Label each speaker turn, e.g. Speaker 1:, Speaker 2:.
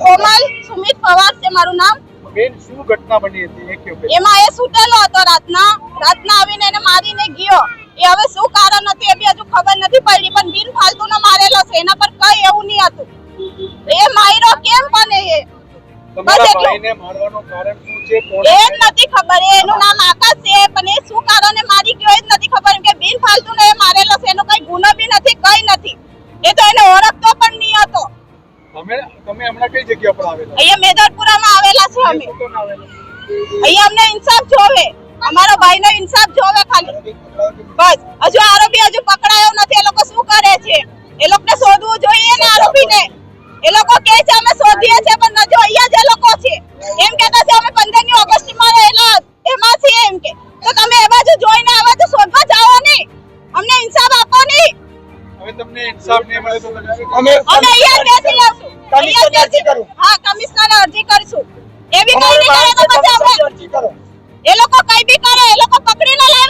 Speaker 1: કોમલ સુમિત પવાર છે મારું નામ.
Speaker 2: બેન શું ઘટના બની હતી? એ કયો
Speaker 1: એમાં એ સુતેલો હતો રાતના. રાતના આવીને એને મારીને ગયો. એ હવે શું કારણ હતું એ બી હજુ ખબર નથી પડી પણ બિન ફાલતુનો મારેલો છે. એના પર કઈ એવું નહીં હતું. એ માર્યો કેમ બને એ?
Speaker 2: તમારા
Speaker 1: એટલું.
Speaker 2: મારવાનું કારણ શું છે?
Speaker 1: એ નથી ખબર. એનું નામ આકાશ છે પણ એ શું કારણે મારી ગયો એ જ નથી ખબર કેમ કે બિન ફાલતુનો એ મારેલો છે એનો કઈ ગુનો બી નથી કઈ નથી એ તો એને ઓળખતો પણ નહીં હતો
Speaker 2: તમે તમે હમણાં કઈ જગ્યા પર આવેલા?
Speaker 1: અહીંયા મેદરપુરામાં આવેલા છે અમે? અહીંયા અમને ઇન્સાફ જોવે. અમારો ભાઈનો ઇન્સાફ જોવે ખાલી. બસ. હજુ આરોપી હજુ પકડાયો નથી. એ લોકો શું કરે છે? એ લોકોને શોધવું જોઈએ ને આરોપીને. એ લોકો કહે છે અમે શોધીએ છે
Speaker 2: હવે તમને ઇન્સાફ નહીં મળે તો
Speaker 3: અમે
Speaker 1: અમે અહીંયા જ બેસી લઉં
Speaker 3: અરજી કરું.
Speaker 1: હા કમિશનર અરજી કરીશું. એવી કઈ નહીં કરે તો પછી અમે
Speaker 3: અરજી કરો.
Speaker 1: એ લોકો કઈ બી કરે એ લોકો પકડીને લાવ્યા